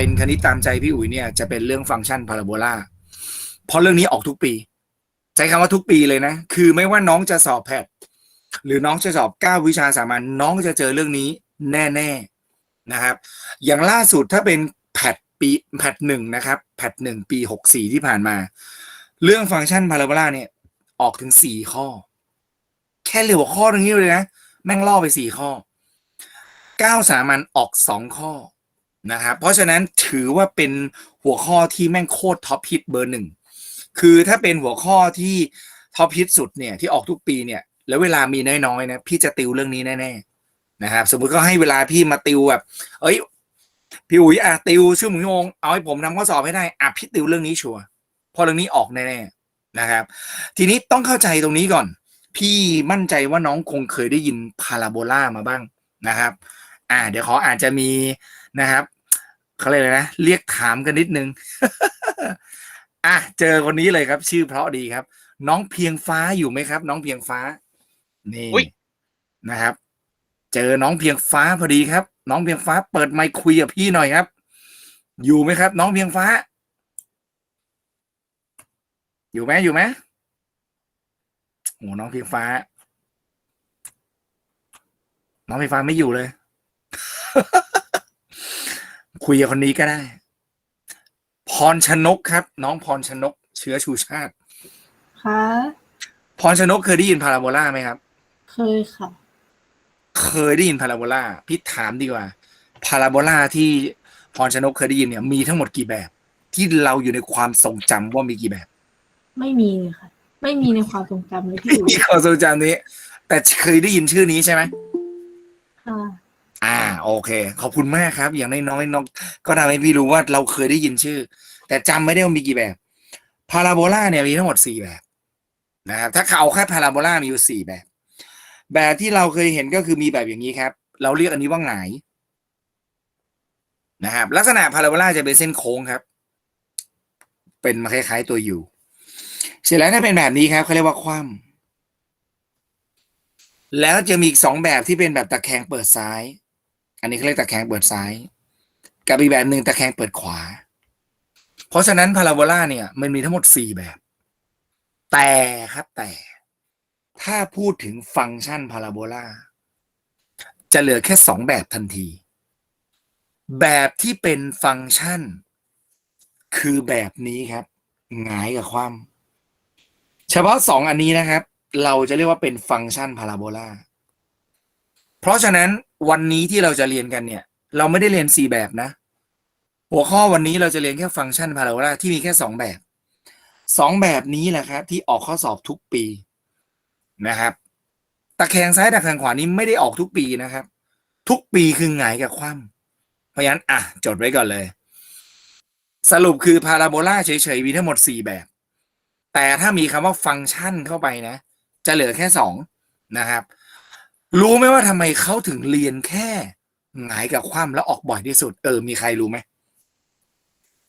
เป็นคณิตตามใจพี่อุ๋ยเนี่ยจะเป็นเรื่องฟังก์ชันพาราโบลาเพราะเรื่องนี้ออกทุกปี ใช้คำว่าทุกปีเลยนะ คือไม่ว่าน้องจะสอบแพทหรือน้องจะสอบเก้าวิชาสามัญน้องจะเจอเรื่องนี้แน่ๆนะครับ อย่างล่าสุดถ้าเป็นแพทปีแพทหนึ่งนะครับแพทหนึ่งปีหกสี่ที่ผ่านมา เรื่องฟังก์ชันพาราโบลาเนี่ยออกถึงสี่ข้อ แค่เหลือข้อตรงนี้เลยนะ แม่งล่อไปสี่ข้อเก้าสามัญออกสองข้อ นะครับเพราะฉะนั้นถือว่าเป็นหัวข้อที่แม่งโคตรท็อปฮิตเบอร์หนึ่งคือถ้าเป็นหัวข้อที่ท็อปฮิตสุดเนี่ยที่ออกทุกปีเนี่ย แล้วเวลามีน้อยๆนะพี่จะติวเรื่องนี้แน่ๆนะครับสมมุติก็ให้เวลาพี่มาติวแบบ เอ้ยพี่อุ๋ยอะติวชั่วโมงชั่วโมงเอาให้ผมทำข้อสอบให้ได้อะพี่ติวเรื่องนี้ชัวร์เพราะเรื่องนี้ออกแน่ๆนะครับ ทีนี้ต้องเข้าใจตรงนี้ก่อน พี่มั่นใจว่าน้องคงเคยได้ยินพาราโบลามาบ้างนะครับ อ่า เดี๋ยวเขออาจจะมี นะครับเขาเรียกอะไรนะ เรียกถามกันนิดนึง อะเจอคนนี้เลยครับ ชื่อเพราะดีครับ น้องเพียงฟ้าอยู่ไหมครับ น้องเพียงฟ้า นี่อุ๊ยนะครับ เจอน้องเพียงฟ้าพอดีครับ น้องเพียงฟ้า เปิดไมค์คุยกับพี่หน่อยครับ อยู่ไหมครับ น้องเพียงฟ้า อยู่ไหมอยู่ไหมโอ้น้องเพียงฟ้า น้องเพียงฟ้าไม่อยู่เลย คุยกับคนนี้ก็ได้ พรชนกครับ น้องพรชนก เชื้อชูชาติค่ะพรชนกเคยได้ยินพาราโบลาไหมครับ เคยค่ะ เคยได้ยินพาราโบลาพี่ถามดีกว่าพาราโบลาที่พรชนกเคยได้ยินเนี่ย มีทั้งหมดกี่แบบ ที่เราอยู่ในความทรงจำว่ามีกี่แบบ ไม่มีเลยค่ะ ไม่มีในความทรงจำเลยพี่อุ๋มียความทรงจำนี้ แต่เคยได้ยินชื่อนี้ใช่ไหมค่ะ อ่า โอเค ขอบคุณมากครับ อย่างน้อยๆน้องก็ทำให้พี่รู้ว่าเราเคยได้ยินชื่อ แต่จำไม่ได้ว่ามีกี่แบบพาราโบลาเนี่ยมีทั้งหมดสี่แบบนะครับถ้าเอาแค่พาราโบลามีอยู่สี่แบบ แบบที่เราเคยเห็นก็คือมีแบบอย่างนี้ครับ เราเรียกอันนี้ว่าหงายนะครับลักษณะพาราโบลาจะเป็นเส้นโค้งครับ เป็นมาคล้ายๆตัวอยู่เสร็จแล้วถ้าเป็นแบบนี้ครับเขาเรียกว่าคว่ำแล้วจะมีอีกสองแบบที่เป็นแบบตะแคงเปิดซ้าย อันนี้เขาเรียกตะแคงเปิดซ้าย กับอีกแบบหนึ่งตะแคงเปิดขวา เพราะฉะนั้นพาราโบลาเนี่ย มันมีทั้งหมดสี่แบบ แต่ครับแต่ถ้าพูดถึงฟังก์ชันพาราโบลาจะเหลือแค่สองแบบทันที แบบที่เป็นฟังก์ชัน คือแบบนี้ครับหงายกับคว่ำเฉพาะสองอันนี้นะครับ เราจะเรียกว่าเป็นฟังก์ชันพาราโบลาเพราะฉะนั้น วันนี้ที่เราจะเรียนกันเนี่ย เราไม่ได้เรียนสี่แบบนะ หัวข้อวันนี้เราจะเรียนแค่ฟังก์ชันพาราโบลาที่มีแค่สองแบบสองแบบนี้แหละครับ ที่ออกข้อสอบทุกปีนะครับ ตะแคงซ้ายตะแคงขวานี้ไม่ได้ออกทุกปีนะครับ ทุกปีคือหงายกับคว่ำเพราะฉะนั้นอะจดไว้ก่อนเลย สรุปคือพาราโบลาเฉยๆมีทั้งหมดสี่แบบ แต่ถ้ามีคำว่าฟังก์ชันเข้าไปนะ จะเหลือแค่สองนะครับ รู้ไหมว่าทำไมเขาถึงเรียนแค่หงายกับคว่ำแล้วออกบ่อยที่สุด เออมีใครรู้ไหม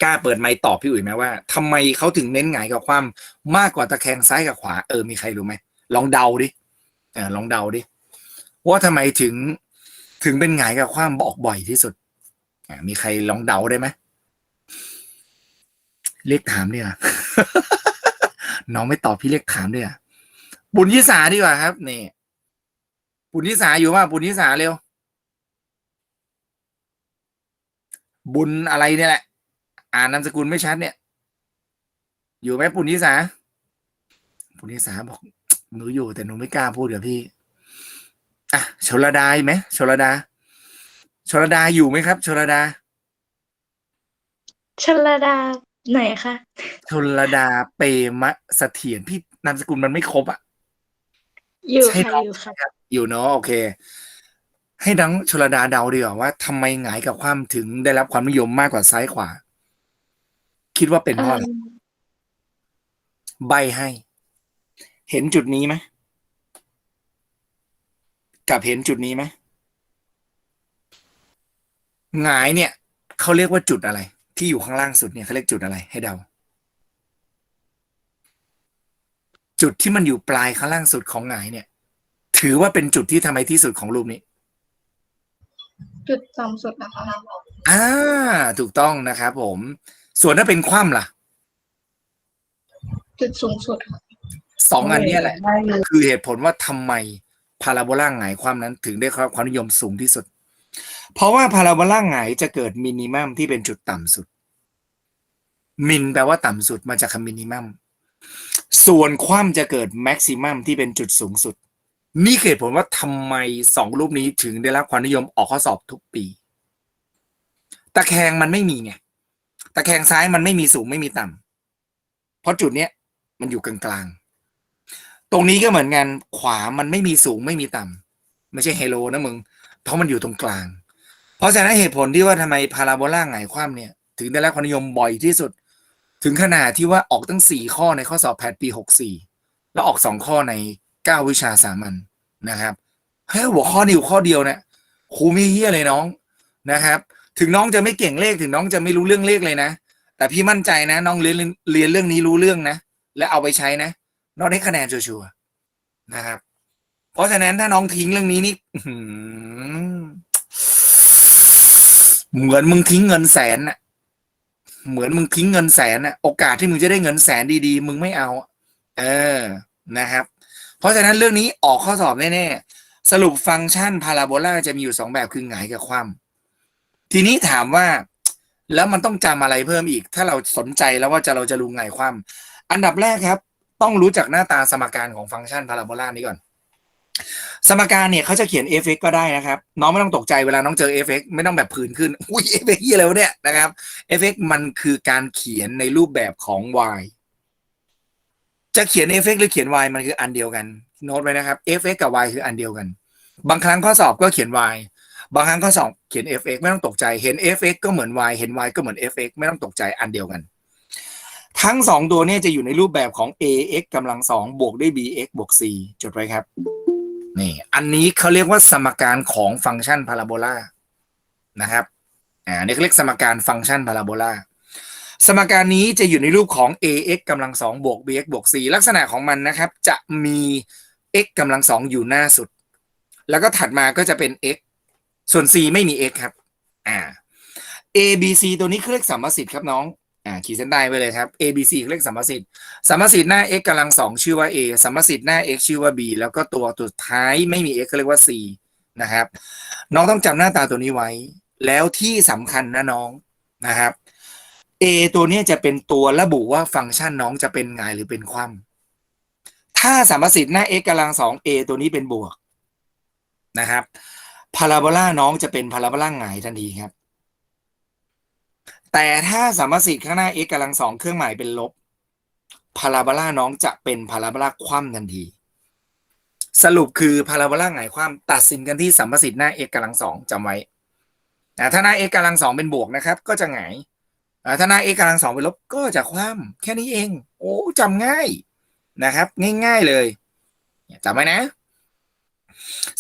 กล้าเปิดไมค์ตอบพี่อุ๋ยไหมว่าทำไมเขาถึงเน้นหงายกับคว่ำมากกว่าตะแคงซ้ายกับขวา เออมีใครรู้ไหมลองเดาดิเออลองเดาดิว่าทำไมถึงถึงเป็นหงายกับคว่ำออกบ่อยที่สุดอมีใครลองเดาได้ไหมเรียกถามเนี่ยน้องไม่ตอบพี่เรียกถามด้วยอะบุญยิสาดีกว่าครับนี่ ปุณยิสาอยู่ว่าปุณยิสาเร็ว บุญอะไรเนี่ยแหละ อ่านนามสกุลไม่ชัดเนี่ย อยู่ไหมปุณยิสาปุณยิสาบอก หนูอยู่แต่หนูไม่กล้าพูดกับพี่อะชลดาอยู่ไหมชลดาชลดาอยู่ไหมครับชลดาชลดาไหนคะชลดาเปมะเสถียรพี่นามสกุลมันไม่ครบอะ อยู่ใช่ค่ะน้องอยู่ค่ะอยู่เนาะโอเค ให้ดังชลดาเดาดีกว่าว่าทำไมหงายกับความถึงได้รับความนิยมมากกว่าซ้ายขวา คิดว่าเป็นเพราะอะไรเอิ่มใบให้ เห็นจุดนี้ไหมกับเห็นจุดนี้ไหมหงายเนี่ยเขาเรียกว่าจุดอะไร ที่อยู่ข้างล่างสุดเนี่ยเขาเรียกจุดอะไร ให้เดา จุดที่มันอยู่ปลายข้างล่างสุดของหงายเนี่ย ถือว่าเป็นจุดที่ทำไมที่สุดของรูปนี้ จุดต่ำสุดนะคะอ่า ถูกต้องนะครับผม ส่วนถ้าเป็นคว่ำล่ะ จุดสูงสุดค่ะสองอันเนี้ยแหละ ได้เลยคือเหตุผลว่าทำไมพาราโบลาหงายความนั้นถึงได้รับความนิยมสูงที่สุด เพราะว่าพาราโบลาหงายจะเกิดมินิมัมที่เป็นจุดต่ำสุด มินแปลว่าต่ำสุดมาจากคำมินิมัม ส่วนคว่ำจะเกิดแม็กซิมัมที่เป็นจุดสูงสุด นี่เหตุผลว่าทำไมสองรูปนี้ถึงได้รับความนิยมออกข้อสอบทุกปี ตะแคงมันไม่มีไงตะแคงซ้ายมันไม่มีสูงไม่มีต่ำเพราะจุดเนี้ยมันอยู่กลางๆ ตรงนี้ก็เหมือนกันขวามันไม่มีสูงไม่มีต่ำไม่ใช่เฮโลนะมึง เพราะมันอยู่ตรงกลาง เพราะฉะนั้นเหตุผลที่ว่าทำไมพาราโบลาหงายคว่ำเนี่ย ถึงได้รับความนิยมบ่อยที่สุด ถึงขนาดที่ว่าออกตั้งสี่ข้อในข้อสอบแพทปีหกสี่แล้วออกสองข้อในเก้าวิชาสามัญนะครับเฮ้ยหัวข้อนี้อยู่ข้อเดียวเนี่ยครูไม่เฮี้ยเลยน้องนะครับ ถึงน้องจะไม่เก่งเลขถึงน้องจะไม่รู้เรื่องเลขเลยนะ แต่พี่มั่นใจนะ น้องเรียนเรียนเรื่องนี้รู้เรื่องนะ และเอาไปใช้นะ น้องได้คะแนนชัวร์ๆนะครับ เพราะฉะนั้นถ้าน้องทิ้งเรื่องนี้นี่เหมือนมึงทิ้งเงินแสนน่ะ เหมือนมึงทิ้งเงินแสนน่ะโอกาสที่มึงจะได้เงินแสนดีๆ มึงไม่เอา เออนะครับ เพราะฉะนั้นเรื่องนี้ออกข้อสอบแน่ๆสรุปฟังก์ชันพาราโบลาจะมีอยู่สองแบบคือหงายกับคว่ำทีนี้ถามว่า แล้วมันต้องจำอะไรเพิ่มอีก ถ้าเราสนใจแล้วว่าจะเราจะรู้ไงคว่ำอันดับแรกครับ ต้องรู้จักหน้าตาสมการของฟังก์ชันพาราโบลานี้ก่อน สมการเนี่ยเขาจะเขียน f(x) ก็ได้นะครับ น้องไม่ต้องตกใจเวลาน้องเจอ f(x) ไม่ต้องแบบผื่นขึ้น อุ้ย f(x) ยี่อะไรวะเนี่ยนะครับ f(x) มันคือการเขียนในรูปแบบของ y จะเขียน f(x) หรือเขียน y มันคืออันเดียวกัน โน้ตไว้นะครับ f(x) กับ y คืออันเดียวกัน บางครั้งข้อสอบก็เขียน y บางครั้งข้อสอบเขียน f(x) ไม่ต้องตกใจ เห็น f(x) ก็เหมือน y เห็น y ก็เหมือน f(x) ไม่ต้องตกใจอันเดียวกัน ทั้งสองตัวเนี่ยจะอยู่ในรูปแบบของ ax กำลังสองบวกด้วย bx บวก c จดไว้ครับ นี่ อันนี้เขาเรียกว่าสมการของฟังก์ชันพาราโบลานะครับอ่านี่เรียกสมการฟังก์ชันพาราโบลาสมการนี้จะอยู่ในรูปของ ax กำลังสองบวก bx บวก c ลักษณะของมันนะครับ จะมี x กำลังสองอยู่หน้าสุด แล้วก็ถัดมาก็จะเป็น x ส่วน c ไม่มี x ครับ อ่า a b c ตัวนี้คือเลขสัมสิทธิ์ครับน้อง อ่าขีดเส้นใต้ไว้เลยครับ a b c เลขสัมประสิทธิ์สัมประสิทธิ์หน้า x กำลังสองชื่อว่า a สัมประสิทธิ์หน้า x ชื่อว่า b แล้วก็ตัวสุดท้ายไม่มี x ก็เรียกว่า c นะครับ น้องต้องจำหน้าตาตัวนี้ไว้ แล้วที่สำคัญนะน้องนะครับ a ตัวนี้จะเป็นตัวระบุว่าฟังก์ชันน้องจะเป็นไงหรือเป็นคว่ำถ้าสัมประสิทธิ์หน้า x กำลังสอง a ตัวนี้เป็นบวกนะครับพาราโบลาน้องจะเป็นพาราโบลาหงายทันทีครับ แต่ถ้าสัมประสิทธิ์ข้างหน้า x กำลังสองเครื่องหมายเป็นลบพาราโบลาน้องจะเป็นพาราโบลาคว่ำทันที สรุปคือพาราโบลาหงายคว่ำตัดสินกันที่สัมประสิทธิ์หน้า x กำลังสองจำไว้ถ้าหน้า x กำลังสองเป็นบวกนะครับ ก็จะหงายถ้าหน้า x กำลังสองเป็นลบก็จะคว่ำแค่นี้เอง โอ้จำง่ายนะครับ ง่ายๆเลยจำไว้นะ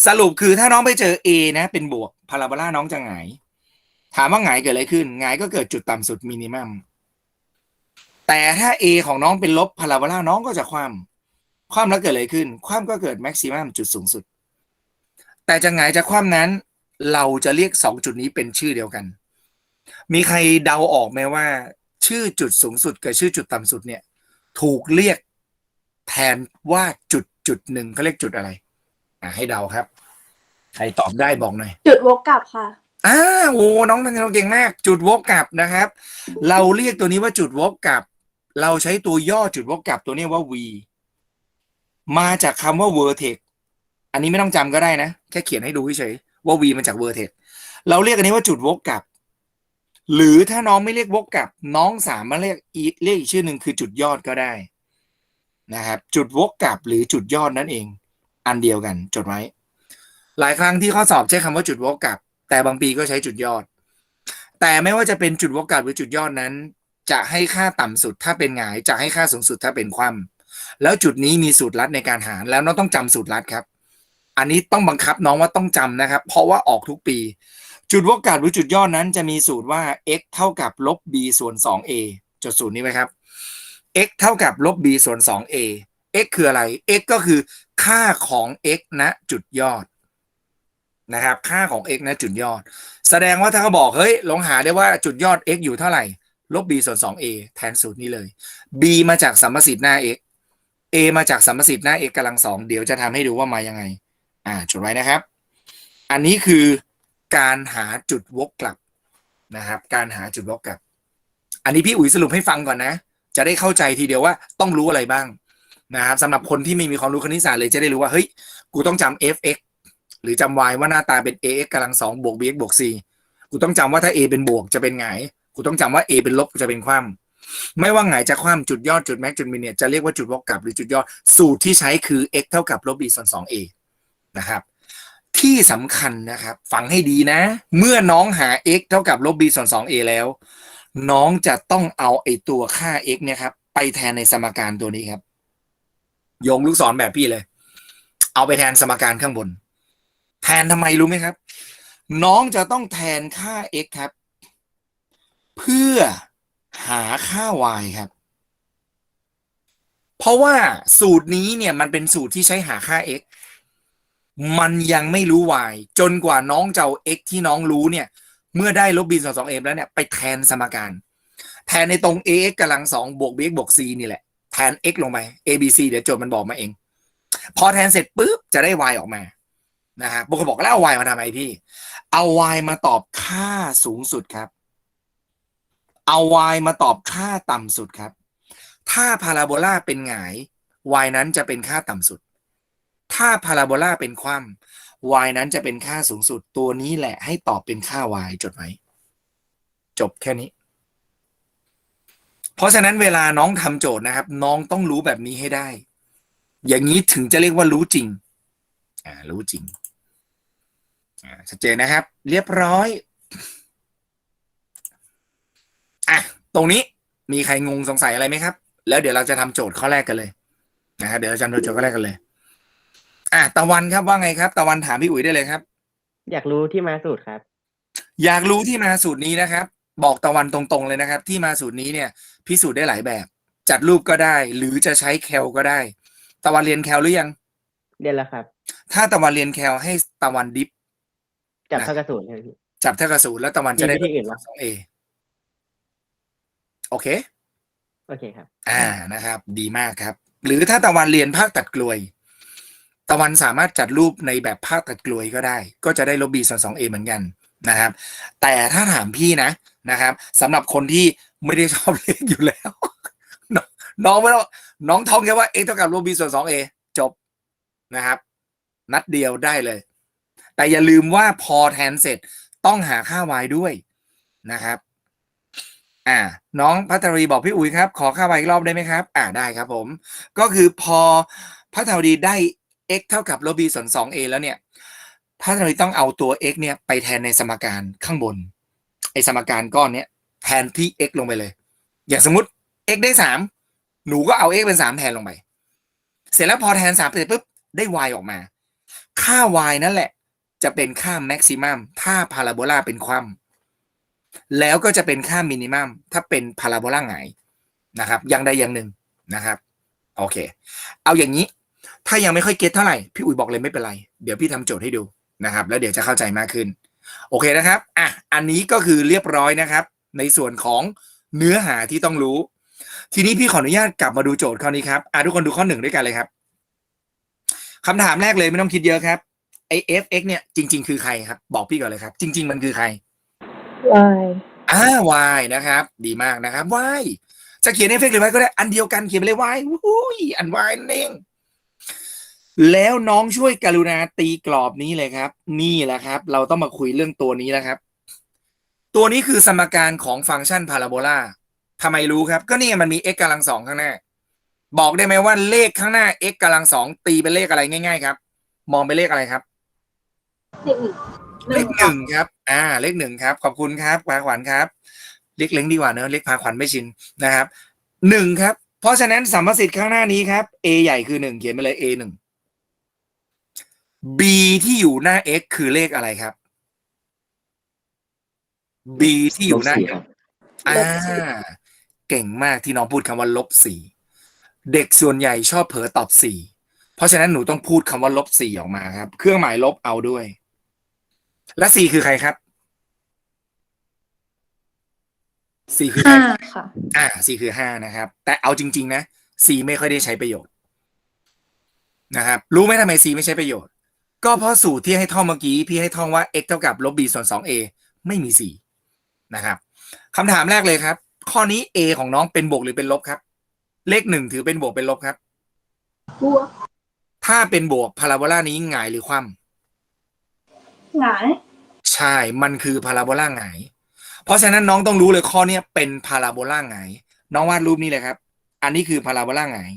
สรุปคือถ้าน้องไปเจอ a นะ เป็นบวกพาราโบลาน้องจะหงาย ถามว่าหงายเกิดอะไรขึ้นหงายก็เกิดจุดต่ำสุดมินิมัมแต่ถ้า a ของน้องเป็นลบพาราโบลาน้องก็จะคว่ำคว่ำแล้วเกิดอะไรขึ้น คว่ำก็เกิดแม็กซิมัมจุดสูงสุด แต่จะหงายจะคว่ำนั้น เราจะเรียกสองจุดนี้เป็นชื่อเดียวกัน มีใครเดาออกไหมว่า ชื่อจุดสูงสุดกับชื่อจุดต่ำสุดเนี่ย ถูกเรียกแทนว่าจุดจุดหนึ่งเขาเรียกจุดอะไร อ่ให้เดาครับ ใครตอบได้บอกหน่อย จุดวกกลับค่ะ อ้าโอ้น้องน้องเก่งมาก จุดวกกลับนะครับ เราเรียกตัวนี้ว่าจุดวกกลับ เราใช้ตัวย่อจุดวกกลับตัวนี้ว่า v มาจากคำว่า vertex อันนี้ไม่ต้องจำก็ได้นะ แค่เขียนให้ดูเฉยๆว่า v มาจาก vertex เราเรียกอันนี้ว่าจุดวกกลับ หรือถ้าน้องไม่เรียกวกกลับ น้องสามารถเรียกอีกเรียกอีกชื่อหนึ่งคือจุดยอดก็ได้นะครับ จุดวกกลับหรือจุดยอดนั่นเอง อันเดียวกันจดไว้ หลายครั้งที่ข้อสอบใช้คำว่าจุดวกกลับ แต่บางปีก็ใช้จุดยอด แต่ไม่ว่าจะเป็นจุดวกกลับหรือจุดยอดนั้น จะให้ค่าต่ำสุดถ้าเป็นหงาย จะให้ค่าสูงสุดถ้าเป็นคว่ำแล้วจุดนี้มีสูตรลัดในการหาร แล้วน้องต้องจำสูตรลัดครับ อันนี้ต้องบังคับน้องว่าต้องจำนะครับ เพราะว่าออกทุกปี จุดวกกลับหรือจุดยอดนั้น จะมีสูตรว่า x เท่ากับลบ b ส่วน 2a จดสูตรนี้ไว้ครับ x เท่ากับลบ b ส่วน 2a x คืออะไร x ก็คือค่าของ x ณจุดยอด นะครับ ค่าของ x นะจุดยอด แสดงว่าถ้าเขาบอก เฮ้ย ลองหาได้ว่าจุดยอด x อยู่เท่าไหร่ ลบ b ส่วน 2a แทนสูตรนี้เลย b มาจากสัมประสิทธิ์หน้า x a มาจากสัมประสิทธิ์หน้า x กำลังสองเดี๋ยวจะทำให้ดูว่ามายังไง อ่าจดไว้นะครับ อันนี้คือการหาจุดวกกลับนะครับ การหาจุดวกกลับ อันนี้พี่อุ๋ยสรุปให้ฟังก่อนนะ จะได้เข้าใจทีเดียวว่าต้องรู้อะไรบ้างนะครับสำหรับคนที่ไม่มีความรู้คณิตศาสตร์เลยจะได้รู้ว่าเฮ้ยกูต้องจำ fx หรือจำ y ว่าหน้าตาเป็น ax กำลังสองบวก bx บวก c กูต้องจำว่าถ้า a เป็นบวกจะเป็นหงกูต้องจำว่า a เป็นลบจะเป็นคว่ำไม่ว่าหงจะคว่ำจุดยอดจุดแม็กจุดมินเนี่ยจะเรียกว่าจุดวกกลับหรือจุดยอดสูตรที่ใช้คือ x เท่ากับลบ b ส่วน 2a นะครับที่สำคัญนะครับฟังให้ดีนะ เมื่อน้องหา x เท่ากับลบ b ส่วน 2a แล้ว น้องจะต้องเอาไอตัวค่า x เนี่ยครับไปแทนในสมการตัวนี้ครับโยงลูกศรแบบพี่เลย เอาไปแทนสมการข้างบน แทนทำไมรู้ไหมครับ น้องจะต้องแทนค่า x ครับ เพื่อหาค่า y ครับ เพราะว่าสูตรนี้เนี่ยมันเป็นสูตรที่ใช้หาค่า x มันยังไม่รู้ y จนกว่าน้องจะเอา x ที่น้องรู้เนี่ย เมื่อได้ลบ b ส่วน 2a แล้วเนี่ยไปแทนสมการ แทนในตรง ax กำลังสองบวก bx บวก c นี่แหละ แทน x ลงไป a b c เดี๋ยวโจทย์มันบอกมาเอง พอแทนเสร็จปุ๊บจะได้ y ออกมา นะฮะบางคนบอกแล้วเอา y มาทำไมพี่ เอา y มาตอบค่าสูงสุดครับ เอา y มาตอบค่าต่ำสุดครับ ถ้าพาราโบลาเป็นหงาย y นั้นจะเป็นค่าต่ำสุด ถ้าพาราโบลาเป็นคว่ำ y นั้นจะเป็นค่าสูงสุด ตัวนี้แหละให้ตอบเป็นค่า y จดไหม จบแค่นี้ เพราะฉะนั้นเวลาน้องทำโจทย์นะครับ น้องต้องรู้แบบนี้ให้ได้ อย่างนี้ถึงจะเรียกว่ารู้จริง อ่า รู้จริง ชัดเจนนะครับ เรียบร้อย อะ ตรงนี้มีใครงงสงสัยอะไรไหมครับ แล้วเดี๋ยวเราจะทำโจทย์ข้อแรกกันเลยนะครับเดี๋ยวเราจะทำโจทย์ข้อแรกกันเลย อะตะวันครับว่าไงครับ ตะวันถามพี่อุ๋ยได้เลยครับ อยากรู้ที่มาสูตรครับ อยากรู้ที่มาสูตรนี้นะครับ บอกตะวันตรงๆเลยนะครับ ที่มาสูตรนี้เนี่ย พิสูจน์ได้หลายแบบ จัดรูปก็ได้ หรือจะใช้แคลก็ได้ ตะวันเรียนแคลหรือยังเรียนแล้วครับ ถ้าตะวันเรียนแคลให้ตะวันดิฟ จับนะเท่ากับศูนย์ใช่ไหมพี่ จับเท่ากับศูนย์แล้วตะวันจะได้มีวิธีอื่นปะสองเอโอเค โอเคครับ อ่านะครับ ดีมากครับ หรือถ้าตะวันเรียนภาคตัดกลวย ตะวันสามารถจัดรูปในแบบภาคตัดกลวยก็ได้ ก็จะได้ลบ b ส่วนสอง a เหมือนกันนะครับ แต่ถ้าถามพี่นะนะครับสำหรับคนที่ไม่ได้ชอบเลขอยู่แล้ว น้องน้องไม่ต้องน้องท่องแค่ว่า x เท่ากับลบ b ส่วนสอง a จบนะครับ นัดเดียวได้เลย แต่อย่าลืมว่าพอแทนเสร็จต้องหาค่า y ด้วยนะครับ อ่า น้องพัทรีบอกพี่อุ๋ยครับ ขอค่า y อีกรอบได้ไหมครับ อ่าได้ครับผม ก็คือพอพัทรีได้ x เท่ากับลบ b ส่วน 2a แล้วเนี่ยพัทรีต้องเอาตัว x เนี่ยไปแทนในสมการข้างบน ไอสมการก้อนเนี้ยแทนที่ x ลงไปเลย อย่างสมมติ x ได้สามหนูก็เอา x เป็นสามแทนลงไป เสร็จแล้วพอแทนสามเสร็จปุ๊บได้ y ออกมา ค่า y นั่นแหละ จะเป็นค่า maximum ถ้าพาราโบลาเป็นคว่ำแล้วก็จะเป็นค่า minimum ถ้าเป็นพาราโบลาหงายนะครับอย่างใดอย่างหนึ่งนะครับโอเค เอาอย่างนี้ ถ้ายังไม่ค่อยเก็ตเท่าไหร่พี่อุ๋ยบอกเลยไม่เป็นไร เดี๋ยวพี่ทำโจทย์ให้ดูนะครับ แล้วเดี๋ยวจะเข้าใจมากขึ้น โอเคนะครับอะอันนี้ก็คือเรียบร้อยนะครับ ในส่วนของเนื้อหาที่ต้องรู้ ทีนี้พี่ขออนุญาตกลับมาดูโจทย์ข้อนี้ครับอะทุกคนดูข้อหนึ่งด้วยกันเลยครับคำถามแรกเลยไม่ต้องคิดเยอะครับ ไอ fx เนี่ยจริง ๆ คือใครครับ บอกพี่ก่อนเลยครับ จริง ๆ มันคือใคร y อ่า y นะครับ ดีมากนะครับ y จะเขียน fx หรือ y ก็ได้อันเดียวกันเขียนไปเลย y อุ้ยอัน y นั่นเองแล้วน้องช่วยกรุณาตีกรอบนี้เลยครับ นี่แหละครับ เราต้องมาคุยเรื่องตัวนี้แล้วครับ ตัวนี้คือสมการของฟังก์ชันพาราโบลาทำไมรู้ครับ ก็นี่ไงมันมี x กำลังสองข้างหน้า บอกได้ไหมว่าเลขข้างหน้า x กำลังสองตีเป็นเลขอะไรง่าย ๆ ครับ มองเป็นเลขอะไรครับ เลขหนึ่งเลขหนึ่งครับ อ่า เลขหนึ่งครับ ขอบคุณครับพาขวัญครับ เล็กเล้งดีกว่าเนอะเล็กพาขวัญไม่ชินนะครับหนึ่งครับ เพราะฉะนั้นสัมประสิทธิ์ข้างหน้านี้ครับ a ใหญ่คือหนึ่งเขียนไปเลย a หนึ่ง b ที่อยู่หน้า x คือเลขอะไรครับ b ที่อยู่หน้าลบสี่ x ครับอ่า เก่งมากที่น้องพูดคำว่าลบสี่เด็กส่วนใหญ่ชอบเผลอตอบสี่เพราะฉะนั้นหนูต้องพูดคำว่าลบสี่ออกมาครับ เครื่องหมายลบเอาด้วย และสี่คือใครครับสี่คือใครห้าครับค่ะ อ่าสี่คือห้านะครับ แต่เอาจริง ๆ นะสี่ไม่ค่อยได้ใช้ประโยชน์ นะครับ รู้ไหมทำไมสี่ไม่ใช้ประโยชน์ ก็เพราะสูตรที่ให้ท่องเมื่อกี้ พี่ให้ท่องว่า x เท่ากับลบ b ส่วนสอง a ไม่มีสี่นะครับคำถามแรกเลยครับ ข้อนี้ a ของน้องเป็นบวกหรือเป็นลบครับ เลขหนึ่งถือเป็นบวกเป็นลบครับ บวก ถ้าเป็นบวกพาราโบลานี้หงายหรือคว่ำ หงายใช่ มันคือพาราโบลาหงาย เพราะฉะนั้นน้องต้องรู้เลยข้อเนี้ยเป็นพาราโบลาหงาย น้องวาดรูปนี้เลยครับ อันนี้คือพาราโบลาหงาย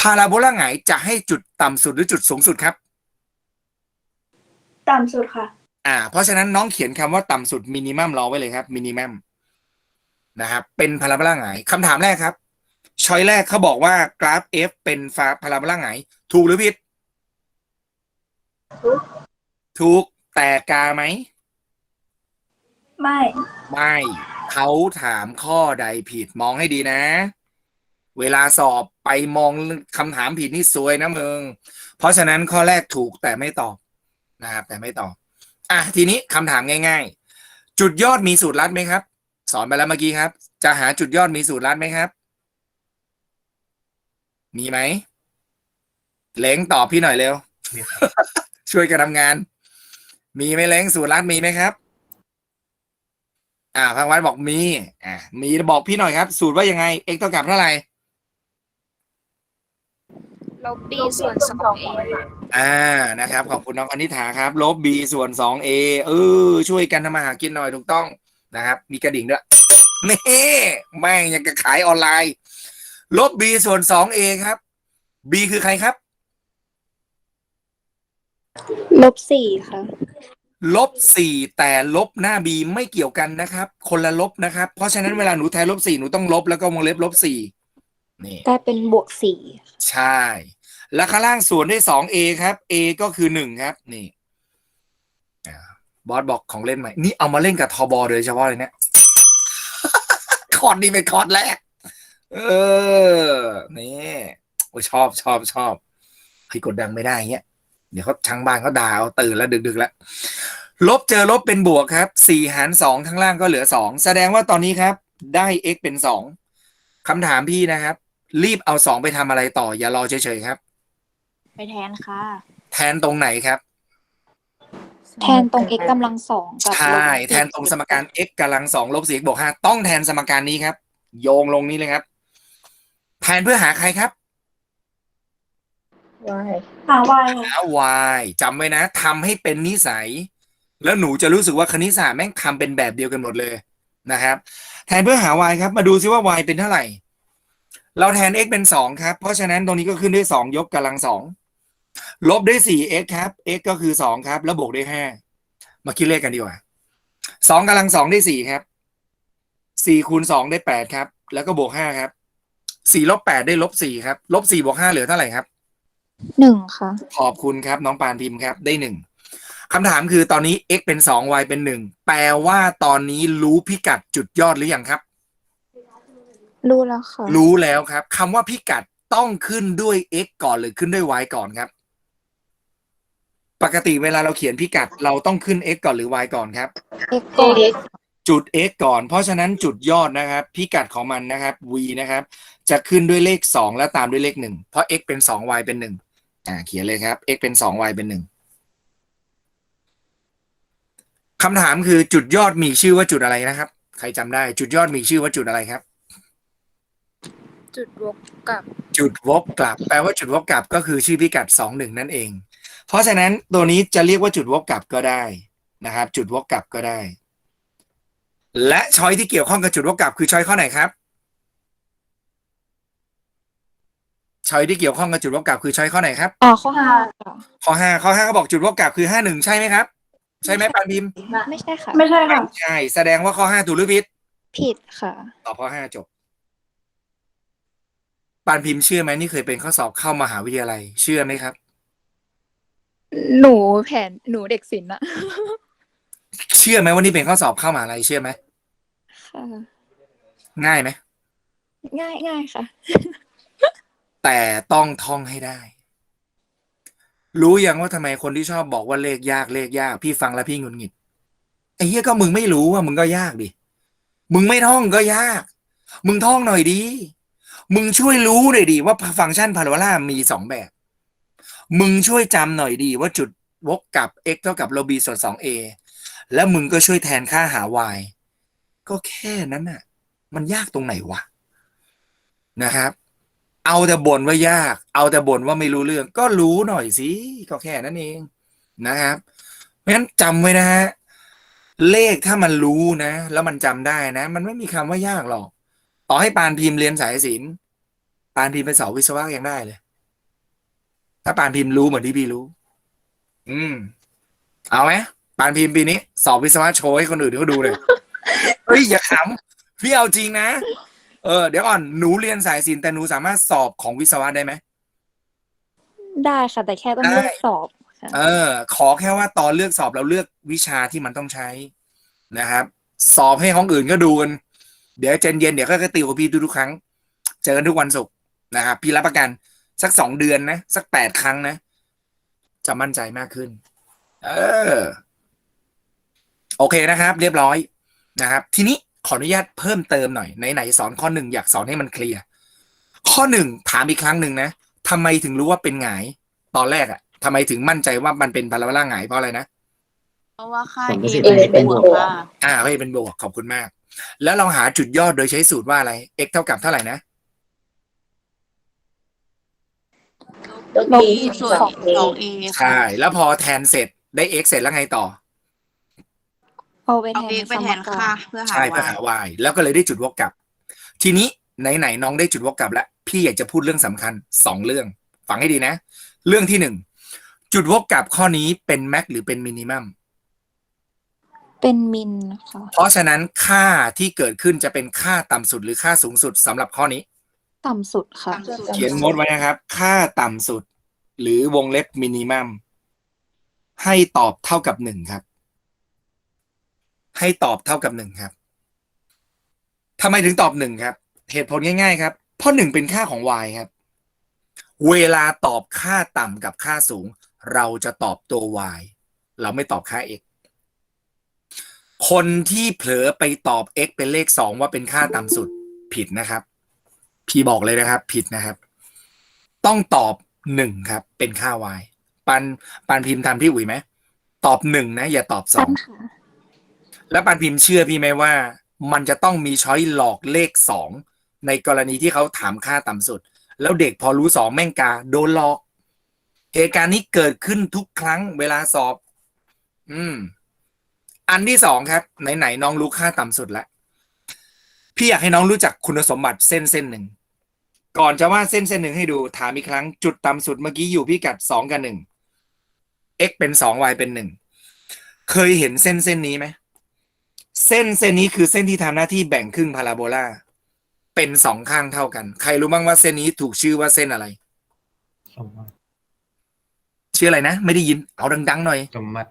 พาราโบลาหงายจะให้จุดต่ำสุดหรือจุดสูงสุดครับ ต่ำสุดค่ะ อ่า เพราะฉะนั้นน้องเขียนคำว่าต่ำสุดมินิมัมรอไว้เลยครับมินิมัมนะครับ เป็นพาราโบลาหงายคำถามแรกครับ ช้อยแรกเขาบอกว่ากราฟ F เป็นฟาพาราโบลาหงาย ถูกหรือผิด ถูกถูกแต่กาไหม ไม่ ไม่เขาถามข้อใดผิดมองให้ดีนะ เวลาสอบไปมองคำถามผิดนี่ซวยนะมึง เพราะฉะนั้นข้อแรกถูกแต่ไม่ตอบนะครับแต่ไม่ตอบ อะทีนี้คำถามง่าย ๆ จุดยอดมีสูตรลัดไหมครับ สอนไปแล้วเมื่อกี้ครับ จะหาจุดยอดมีสูตรลัดไหมครับ มีไหมเล้งตอบพี่หน่อยเร็ว ช่วยกันทำงาน มีไหมเล้งสูตรลัดมีไหมครับ อ่าพังวัดบอกมี อ่ามีบอกพี่หน่อยครับ สูตรว่ายังไง x เท่ากับเท่าไหร่ลบ b ส่วนสอง a อ่านะครับ ขอบคุณน้องคณิษฐาครับลบ b ส่วน 2a เออ ช่วยกันทำมาหากินหน่อยถูกต้องนะครับ มีกระดิ่งด้วยนี่แม่งยังจะขายออนไลน์ ลบ b ส่วน 2a ครับ b คือใครครับ ลบสี่ค่ะ ลบสี่แต่ลบหน้า b ไม่เกี่ยวกันนะครับ คนละลบนะครับ เพราะฉะนั้นเวลาหนูแทนลบสี่หนูต้องลบแล้วก็วงเล็บลบสี่นี่กลายเป็นบวกสี่ใช่ แล้วข้างล่างส่วนด้วยสอง a ครับ a ก็คือหนึ่งครับ นี่อ่าบอสบอกของเล่นใหม่ นี่เอามาเล่นกับทอบอโดยเฉพาะเลยเนี่ยคอร์ดนี้เป็นคอร์ดแรก เออ นี่โอ้ยชอบชอบชอบเฮ้ยกดดังไม่ได้เงี้ย เดี๋ยวเขาทางบ้านเขาด่าเอาตื่นแล้วดึกๆแล้วลบเจอลบเป็นบวกครับสี่หารสองข้างล่างก็เหลือสองแสดงว่าตอนนี้ครับ ได้ x เป็นสองคำถามพี่นะครับ รีบเอาสองไปทำอะไรต่อ อย่ารอเฉยๆครับ ไปแทนค่ะ แทนตรงไหนครับ แทนตรง x กำลังสองกับใช่ลบแทนตรงสมการ x กำลังสองลบสี่ x บวกห้าต้องแทนสมการนี้ครับ โยงลงนี้เลยครับ แทนเพื่อหาใครครับหา วายค่ะหา y จำไว้นะทำให้เป็นนิสัย แล้วหนูจะรู้สึกว่าคณิตศาสตร์แม่งทำเป็นแบบเดียวกันหมดเลยนะครับ แทนเพื่อหา y ครับ มาดูซิว่า y เป็นเท่าไหร่ เราแทน x เป็นสองครับ เพราะฉะนั้นตรงนี้ก็ขึ้นด้วยสองยกกำลังสองลบด้วยสี่ x ครับ x ก็คือสองครับ แล้วบวกด้วยห้ามาคิดเลขกันดีกว่าสองกำลังสองได้สี่ครับสี่คูณสองได้แปดครับ แล้วก็บวกห้าครับสี่ลบแปดได้ลบสี่ครับลบสี่บวกห้าเหลือเท่าไหร่ครับ หนึ่งค่ะ ขอบคุณครับ น้องปานพิมพ์ครับ ได้หนึ่งคำถามคือตอนนี้ x เป็นสอง y เป็นหนึ่งแปลว่าตอนนี้รู้พิกัดจุดยอดหรือยังครับ รู้แล้วค่ะ รู้แล้วครับคำว่าพิกัดต้องขึ้นด้วย x ก่อนหรือขึ้นด้วย y ก่อนครับ ปกติเวลาเราเขียนพิกัดเราต้องขึ้น x ก่อนหรือ y ก่อนครับ x ก่อนจุด x ก่อน เพราะฉะนั้นจุดยอดนะครับ พิกัดของมันนะครับ v นะครับ จะขึ้นด้วยเลขสองแล้วตามด้วยเลขหนึ่งเพราะ x เป็นสอง y เป็นหนึ่ง อ่าเขียนเลยครับ x เป็นสอง y เป็นหนึ่งคำถามคือจุดยอดมีชื่อว่าจุดอะไรนะครับ ใครจำได้ จุดยอดมีชื่อว่าจุดอะไรครับ จุดวกกับ จุดวกกลับ แปลว่าจุดวกกลับก็คือชื่อพิกัดสองหนึ่งนั่นเอง เพราะฉะนั้นตัวนี้จะเรียกว่าจุดวกกลับก็ได้นะครับ จุดวกกลับก็ได้ และช้อยที่เกี่ยวข้องกับจุดวกกลับคือช้อยข้อไหนครับ ช้อยที่เกี่ยวข้องกับจุดวกกลับคือช้อยข้อไหนครับ อ๋อข้อห้าค่ะข้อห้าข้อห้าเขาบอกจุดวกกลับคือห้าหนึ่งใช่ไหมครับ ใช่ไหมปานพิมพ์ไม่ใช่ค่ะ ไม่ใช่ค่ะ ใช่แสดงว่าข้อห้าถูกหรือผิด ผิดค่ะ ตอบข้อห้าจบ ปานพิมพ์เชื่อไหมนี่เคยเป็นข้อสอบเข้ามหาวิทยาลัย เชื่อไหมครับ หนูแผนหนูเด็กศิลป์อะเชื่อไหมว่านี่เป็นข้อสอบเข้ามหาลัยเชื่อไหมค่ะง่ายไหมง่ายง่ายค่ะ แต่ต้องท่องให้ได้ รู้ยังว่าทำไมคนที่ชอบบอกว่าเลขยากเลขยาก พี่ฟังแล้วพี่งุดหงิดไอ้เหี้ยก็มึงไม่รู้ว่ามึงก็ยากดิมึงไม่ท่องก็ยาก มึงท่องหน่อยดีมึงช่วยรู้หน่อยดีว่าฟังก์ชันพาราโบลามีสองแบบ มึงช่วยจำหน่อยดีว่าจุดวกกับ x เท่ากับโลบีส่วน 2a แล้วมึงก็ช่วยแทนค่าหา y ก็แค่นั้นน่ะ มันยากตรงไหนวะนะครับ เอาแต่บ่นว่ายาก เอาแต่บ่นว่าไม่รู้เรื่อง ก็รู้หน่อยสิก็แค่นั้นเองนะครับ เพราะฉะนั้นจำไว้นะฮะเลขถ้ามันรู้นะ แล้วมันจำได้นะ มันไม่มีคำว่ายากหรอก ต่อให้ปานพิมพ์เรียนสายศิลป์ปานพิมพ์ไปสอบวิศวะยังได้เลย ถ้าปานพิมพ์รู้เหมือนที่พี่รู้ อืม เอาไหมปานพิมพ์ปีนี้สอบวิศวะโชว์ให้คนอื่นเขาดูเลยเฮ้ยอย่าขำพี่เอาจริงนะ เออเดี๋ยวก่อนหนูเรียนสายศิลป์แต่หนูสามารถสอบของวิศวะได้ไหม ได้ค่ะ แต่แค่ต้องได้ เลือกสอบค่ะ เออ ขอแค่ว่าตอนเลือกสอบเราเลือกวิชาที่มันต้องใช้นะครับ สอบให้ห้องอื่นก็ดูกันเดี๋ยวเจนเย็นเดี๋ยวก็ติวกับพี่ทุกๆครั้ง เจอกันทุกวันศุกร์นะครับพี่รับประกัน สักสองเดือนนะ สักแปดครั้งนะ จะมั่นใจมากขึ้น เออ โอเคนะครับ เรียบร้อยนะครับ ทีนี้ ขออนุญาตเพิ่มเติมหน่อยไหนๆสอนข้อหนึ่งอยากสอนให้มันเคลียร์ข้อหนึ่งถามอีกครั้งหนึ่งนะทำไมถึงรู้ว่าเป็นหงาย ตอนแรกอะทำไมถึงมั่นใจว่ามันเป็นพาราโบลาหงายเพราะอะไรนะเพราะว่าค่าผลประ A สิทธิเป็นภาพเป็นบบววกกค่ะอ่าเฮ้ยเป็นบวกขอบคุณมาก แล้วเราหาจุดยอดโดยใช้สูตรว่าอะไร x เท่ากับเท่าไหร่นะลบ B ส่วน 2A ค่ะใช่แล้วพอแทนเสร็จได้ x เสร็จแล้วไงต่อ เอาไปเอาแท A นไปแทนสมค่าการเพื่อหาใช่เพื่อหา Y y แล้วก็เลยได้จุดวกกลับ ทีนี้ไหนๆน้องได้จุดวกกลับแล้ว พี่อยากจะพูดเรื่องสำคัญสองเรื่อง ฟังให้ดีนะ เรื่องที่หนึ่งจุดวกกลับข้อนี้เป็นแม็กหรือเป็นมินิมัม เป็นมินค่ะเพราะฉะนั้นค่าที่เกิดขึ้นจะเป็นค่าต่ำสุดหรือค่าสูงสุดสำหรับข้อนี้ ต่ำสุดค่ะ ต่ำสุด เขียนงดไว้นะครับ ค่าต่ำสุด หรือวงเล็บมินิมัม ให้ตอบเท่ากับหนึ่งครับ ให้ตอบเท่ากับหนึ่งครับทำไมถึงตอบหนึ่งครับ เหตุผลง่าย ๆ ครับ เพราะหนึ่งเป็นค่าของ y ครับ เวลาตอบค่าต่ำกับค่าสูง เราจะตอบตัว y เราไม่ตอบค่า x คนที่เผลอไปตอบ x เป็นเลขสองว่าเป็นค่าต่ำสุดผิดนะครับ พี่บอกเลยนะครับ ผิดนะครับ ต้องตอบหนึ่งครับ เป็นค่า y ปันปันพิมพ์ทำพี่อุ๋ยไหมตอบหนึ่งนะ อย่าตอบสอง แล้วปันพิมพ์เชื่อพี่ไหมว่า มันจะต้องมีช้อยหลอกเลขสองในกรณีที่เขาถามค่าต่ำสุด แล้วเด็กพอรู้สองแม่งกาโดนหลอกเหตุการณ์นี้เกิดขึ้นทุกครั้งเวลาสอบ อืม อันที่สองครับ ไหนๆน้องรู้ค่าต่ำสุดแล้วพี่อยากให้น้องรู้จักคุณสมบัติเส้นเส้นหนึ่งก่อนจะวาดเส้นเส้นหนึ่งให้ดูถามอีกครั้งจุดต่ำสุดเมื่อกี้อยู่พิกัดสองกับหนึ่ง x เป็นสอง y เป็นหนึ่งเคยเห็นเส้นเส้นนี้ไหม เส้นเส้นนี้คือเส้นที่ทำหน้าที่แบ่งครึ่งพาราโบลาเป็นสองข้างเท่ากัน ใครรู้บ้างว่าเส้นนี้ถูกชื่อว่าเส้นอะไรสมมาตรชื่ออะไรนะ ไม่ได้ยินเอาดัง ๆ หน่อย สมมาตร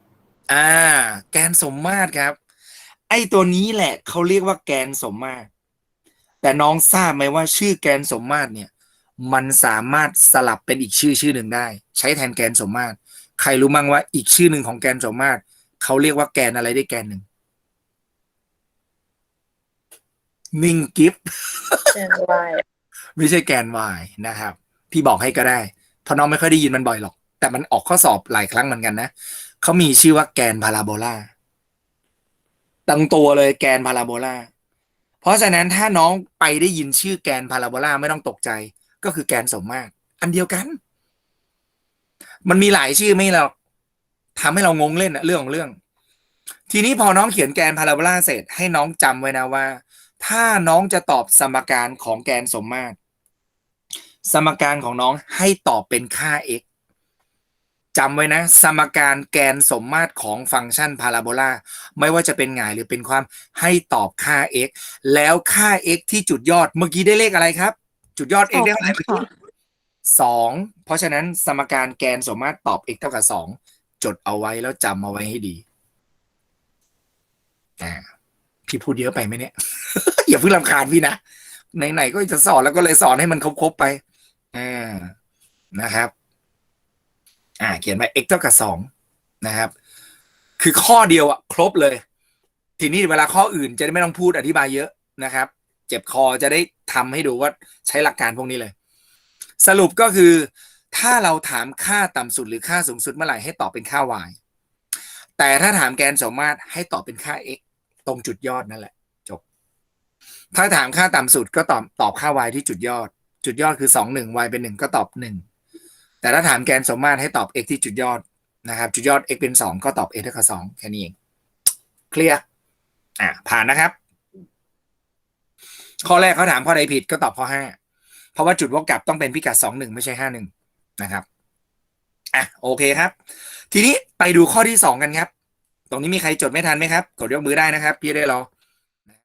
อ่า แกนสมมาตรครับ ไอ้ตัวนี้แหละเขาเรียกว่าแกนสมมาตร แต่น้องทราบไหมว่าชื่อแกนสมมาตรเนี่ย มันสามารถสลับเป็นอีกชื่อชื่อหนึ่งได้ ใช้แทนแกนสมมาตร ใครรู้มั่งว่าอีกชื่อหนึ่งของแกนสมมาตรเขาเรียกว่าแกนอะไรได้แกนหนึ่ง นิ่งกิฟต์ไม่ใช่แกน y นะครับ พี่บอกให้ก็ได้เพราะน้องไม่ค่อยได้ยินมันบ่อยหรอก แต่มันออกข้อสอบหลายครั้งเหมือนกันนะเขามีชื่อว่าแกนพาราโบลาตั้งตัวเลยแกนพาราโบลาเพราะฉะนั้นถ้าน้องไปได้ยินชื่อแกนพาราโบลาไม่ต้องตกใจ ก็คือแกนสมมาตรอันเดียวกัน มันมีหลายชื่อไม่หรอกทำให้เรางงเล่นอะเรื่องของเรื่อง ทีนี้พอน้องเขียนแกนพาราโบลาเสร็จให้น้องจำไว้นะว่า ถ้าน้องจะตอบสมการของแกนสมมาตร สมการของน้องให้ตอบเป็นค่า x จำไว้นะ สมการแกนสมมาตรของฟังก์ชันพาราโบลาไม่ว่าจะเป็นหงายหรือเป็นความให้ตอบค่า x แล้วค่า x ที่จุดยอดเมื่อกี้ได้เลขอะไรครับ จุดยอด x ได้เท่าไหร่เมื่อกี้สองเพราะฉะนั้นสมการแกนสมมาตรตอบ x เท่ากับสองจดเอาไว้แล้วจำเอาไว้ให้ดีอ่า พี่พูดเยอะไปไหมเนี่ย อย่าเพิ่งรำคาญพี่นะไหนๆก็จะสอนแล้วก็เลยสอนให้มันครบๆไปอ่านะครับ อ่า เขียนไว้ x เท่ากับสองนะครับ คือข้อเดียวอะครบเลย ทีนี้เวลาข้ออื่นจะได้ไม่ต้องพูดอธิบายเยอะนะครับ เจ็บคอจะได้ทำให้ดูว่าใช้หลักการพวกนี้เลย สรุปก็คือ ถ้าเราถามค่าต่ำสุดหรือค่าสูงสุดเมื่อไหร่ให้ตอบเป็นค่า y แต่ถ้าถามแกนสมมาตรให้ตอบเป็นค่า x ตรงจุดยอดนั่นแหละ จบ ถ้าถามค่าต่ำสุดก็ตอบตอบค่า y ที่จุดยอด จุดยอดคือสองหนึ่ง y เป็นหนึ่งก็ตอบหนึ่งแต่ถ้าถามแกนสมมาตรให้ตอบ x ที่จุดยอดนะครับ จุดยอด x เป็นสองก็ตอบ x เท่ากับสองแค่นี้เองเคลียร์อะผ่านนะครับ ข้อแรกเขาถามข้อใดผิดก็ตอบข้อห้าเพราะว่าจุดวกกลับต้องเป็นพิกัดสองหนึ่งไม่ใช่ห้าหนึ่งนะครับอะโอเคครับ ทีนี้ไปดูข้อที่สองกันครับ ตรงนี้มีใครจดไม่ทันไหมครับ กดยกมือได้นะครับ พี่ได้รอ